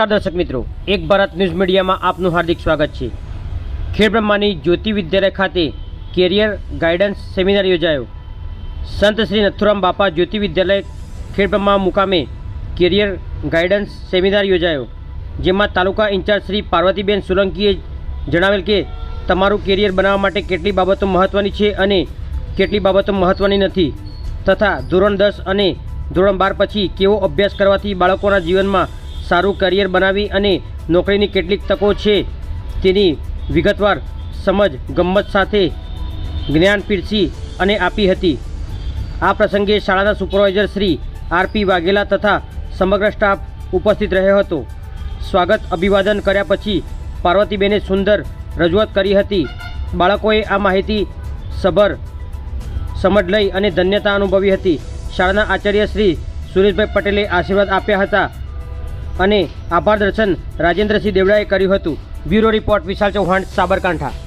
નમસ્કાર દર્શક મિત્રો, એક ભારત ન્યૂઝ મીડિયામાં આપનું હાર્દિક સ્વાગત છે. ખેડબ્રહ્માની જ્યોતિ વિદ્યાલય ખાતે કેરિયર ગાઈડન્સ સેમિનાર યોજાયો. સંત શ્રી નથુરામ બાપા જ્યોતિ વિદ્યાલય ખેડબ્રહ્મા મુકામે કેરિયર ગાઈડન્સ સેમિનાર યોજાયો. જેમાં તાલુકા ઇન્ચાર્જ શ્રી પાર્વતીબેન સોલંકીએ જણાવેલ કે, તમારું કેરિયર બનાવવા માટે કેટલી બાબતો મહત્ત્વની છે અને કેટલી બાબતો મહત્ત્વની નથી, તથા ધોરણ દસ અને ધોરણ બાર પછી કેવો અભ્યાસ કરવાથી બાળકોના જીવનમાં સારું કરિયર બનાવી અને નોકરીની કેટલીક તકો છે તેની વિગતવાર સમજ, ગમ્મત સાથે જ્ઞાન પીરસી અને આપી હતી. આ પ્રસંગે શાળાના સુપરવાઇઝર શ્રી આરપી વાઘેલા તથા સમગ્ર સ્ટાફ ઉપસ્થિત રહ્યો હતો. સ્વાગત અભિવાદન કર્યા પછી પાર્વતીબેને સુંદર રજૂઆત કરી હતી. બાળકોએ આ માહિતી સભર સમજ લઈ અને ધન્યતા અનુભવી હતી. શાળાના આચાર્ય શ્રી સુરેશભાઈ પટેલે આશીર્વાદ આપ્યા હતા. અને આભાર દર્શન રાજેન્દ્રસિંહ દેવડાએ કર્યું હતું. Bureau report Vishal Chauhan Sabarkantha.